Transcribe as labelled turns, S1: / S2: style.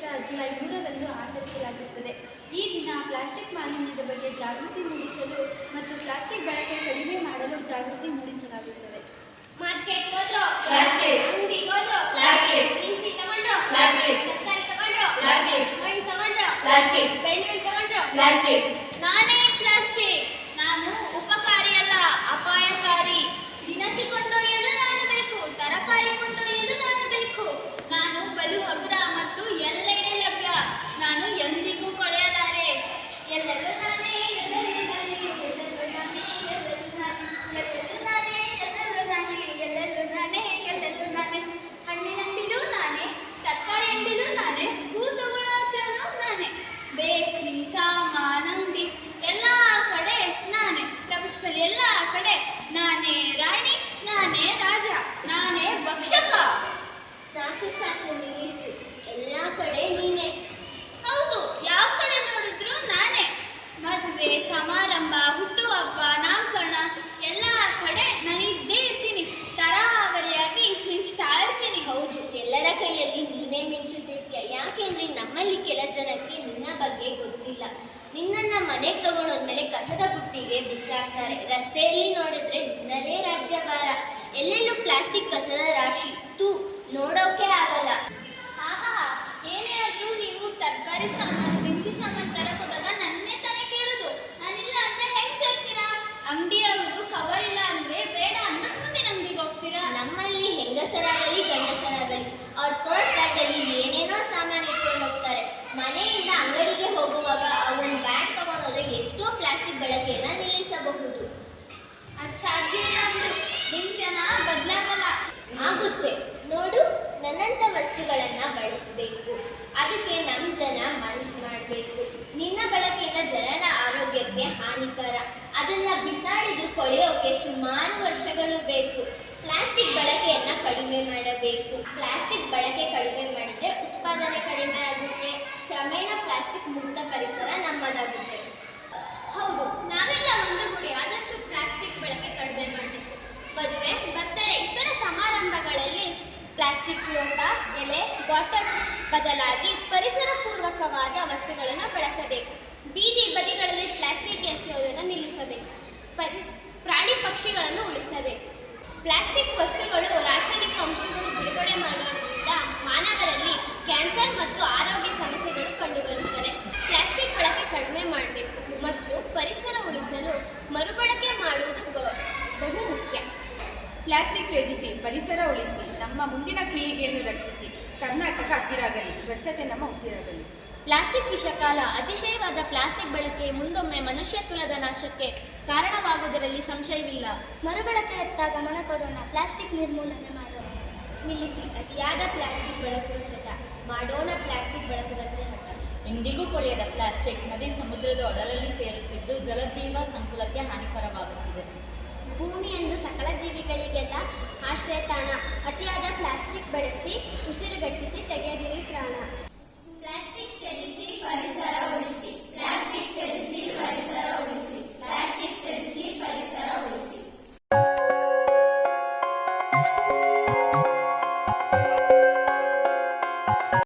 S1: ವರ್ಷ
S2: ಜುಲೈ ಮೂರರಂದು
S3: ಆಚರಿಸಲಾಗುತ್ತದೆ.
S2: ಈ ದಿನ
S3: ಪ್ಲಾಸ್ಟಿಕ್
S2: ಮಾಲಿನ್ಯದ ಬಗ್ಗೆ
S3: ಜಾಗೃತಿ
S2: ಮೂಡಿಸಲು ಮತ್ತು
S3: ಪ್ಲಾಸ್ಟಿಕ್
S2: ಬಳಕೆ
S3: ಕಡಿಮೆ
S2: ಮಾಡಲು ಜಾಗೃತಿ
S3: ಮೂಡಿಸಲಾಗುತ್ತದೆ.
S2: Market plastic. Plastic. Plastic. Plastic. ಮದುವೆ ಸಮಾರಂಭ ಹುಟ್ಟುಹಬ್ಬ ನಾಮಕರಣ ಎಲ್ಲ ಕಡೆ ನಾನಿದ್ದೇ ಇರ್ತೀನಿ. ತರಾವರಿಯಾಗಿ ಮಿಂಚ್ತಾ ಇರ್ತೀನಿ.
S4: ಹೌದು ಎಲ್ಲರ ಕೈಯಲ್ಲಿ ನೀನೇ ಮಿಂಚುತ್ತಿರ್ತೀಯ? ಯಾಕೆಂದ್ರೆ ನಮ್ಮಲ್ಲಿ ಕೆಲ ಜನಕ್ಕೆ ನಿನ್ನ ಬಗ್ಗೆ ಗೊತ್ತಿಲ್ಲ. ನಿನ್ನನ್ನ ಮನೆಗೆ ತಗೊಂಡೋದ್ಮೇಲೆ ಕಸದ ಬುಟ್ಟಿಗೆ ಬಿಸಾಕ್ತಾರೆ. ರಸ್ತೆಯಲ್ಲಿ ನೋಡಿದ್ರೆ ನಿನ್ನದೇ ರಾಜ್ಯಭಾರ. ಎಲ್ಲೆಲ್ಲೂ ಪ್ಲಾಸ್ಟಿಕ್ ಕಸದ ರಾಶಿ. ತೂ ನೋಡೋಕೆ ಆಗಲ್ಲ.
S2: ಆಹಾ ಏನೇ ಆದರೂ ನೀವು ತರಕಾರಿ ಸಾಮಾನು
S4: ಅದನ್ನ ಬಿಸಾಡಿದ್ರು ಕೊಳೆಯೋಕೆ ಸುಮಾರು ವರ್ಷಗಳು ಬೇಕು. ಪ್ಲಾಸ್ಟಿಕ್ ಬಳಕೆಯನ್ನ ಕಡಿಮೆ ಮಾಡಬೇಕು. ಪ್ಲಾಸ್ಟಿಕ್ ಬಳಕೆ ಕಡಿಮೆ ಮಾಡಿದ್ರೆ ಉತ್ಪಾದನೆ ಕಡಿಮೆ ಆಗುತ್ತೆ. ಕ್ರಮೇಣ ಪ್ಲಾಸ್ಟಿಕ್ ಮುಕ್ತ ಪರಿಸರ ನಮ್ಮದಾಗುತ್ತೆ.
S2: ಹೌದು, ನಾವೆಲ್ಲ ಒಂದುಗೂಡಿ ಆದಷ್ಟು ಪ್ಲಾಸ್ಟಿಕ್ ಬಳಕೆ ಕಡಿಮೆ ಮಾಡಬೇಕು. ಮದುವೆ, ಬರ್ತಡೆ, ಇತರ ಸಮಾರಂಭಗಳಲ್ಲಿ ಪ್ಲಾಸ್ಟಿಕ್ ಲೋಟ, ಎಲೆ, ಬಾಟಲ್ ಬದಲಾಗಿ ಪರಿಸರ ಪೂರ್ವಕವಾದ ಪ್ಲಾಸ್ಟಿಕ್ ವಸ್ತುಗಳು ರಾಸಾಯನಿಕ ಅಂಶಗಳು ಬಿಡುಗಡೆ ಮಾಡುವುದರಿಂದ ಮಾನವರಲ್ಲಿ ಕ್ಯಾನ್ಸರ್ ಮತ್ತು ಆರೋಗ್ಯ ಸಮಸ್ಯೆಗಳು ಕಂಡುಬರುತ್ತದೆ ಪ್ಲಾಸ್ಟಿಕ್ ಬಳಕೆ ಕಡಿಮೆ ಮಾಡಬೇಕು ಮತ್ತು ಪರಿಸರ ಉಳಿಸಲು ಮರುಬಳಕೆ ಮಾಡುವುದು ಬಹು ಮುಖ್ಯ.
S3: ಪ್ಲಾಸ್ಟಿಕ್ ತ್ಯಜಿಸಿ, ಪರಿಸರ ಉಳಿಸಿ, ನಮ್ಮ ಮುಂದಿನ ಪೀಳಿಗೆಯನ್ನು ರಕ್ಷಿಸಿ, ಕರ್ನಾಟಕ ಹಸಿರಾಗಲಿ, ಸ್ವಚ್ಛತೆ ನಮ್ಮ ಉಸಿರಾಗಲಿ.
S5: ಪ್ಲಾಸ್ಟಿಕ್ ವಿಷಕಾಲ ಅತಿಶಯವಾದ ಪ್ಲಾಸ್ಟಿಕ್ ಬಳಕೆ ಮುಂದೊಮ್ಮೆ ಮನುಷ್ಯ ಕುಲದ ನಾಶಕ್ಕೆ ಕಾರಣವಾಗುವುದರಲ್ಲಿ ಸಂಶಯವಿಲ್ಲ.
S2: ಮರುಬಳಕೆಯತ್ತ ಗಮನ ಕೊಡೋಣ. ಪ್ಲಾಸ್ಟಿಕ್ ನಿರ್ಮೂಲನೆ ಮಾಡೋಣ.
S4: ನಿಲ್ಲಿಸಿ ಅತಿಯಾದ ಪ್ಲಾಸ್ಟಿಕ್ ಬಳಸುವ ಚಟ ಮಾಡೋಣ ಪ್ಲಾಸ್ಟಿಕ್ ಬಳಸದಂತೆ ಹಠ.
S5: ಎಂದಿಗೂ ಕೊಳೆಯದ ಪ್ಲಾಸ್ಟಿಕ್ ನದಿ ಸಮುದ್ರದ ಒಡಲಲ್ಲಿ ಸೇರುತ್ತಿದ್ದು ಜಲಜೀವ ಸಂಕುಲಕ್ಕೆ ಹಾನಿಕರವಾಗುತ್ತಿದೆ.
S4: ಭೂಮಿಯನ್ನು ಸಕಲ ಜೀವಿಗಳಿಗೆಲ್ಲ ಆಶ್ರಯ ತಾಣ ಅತಿಯಾದ ಪ್ಲಾಸ್ಟಿಕ್ ಬಳಸಿ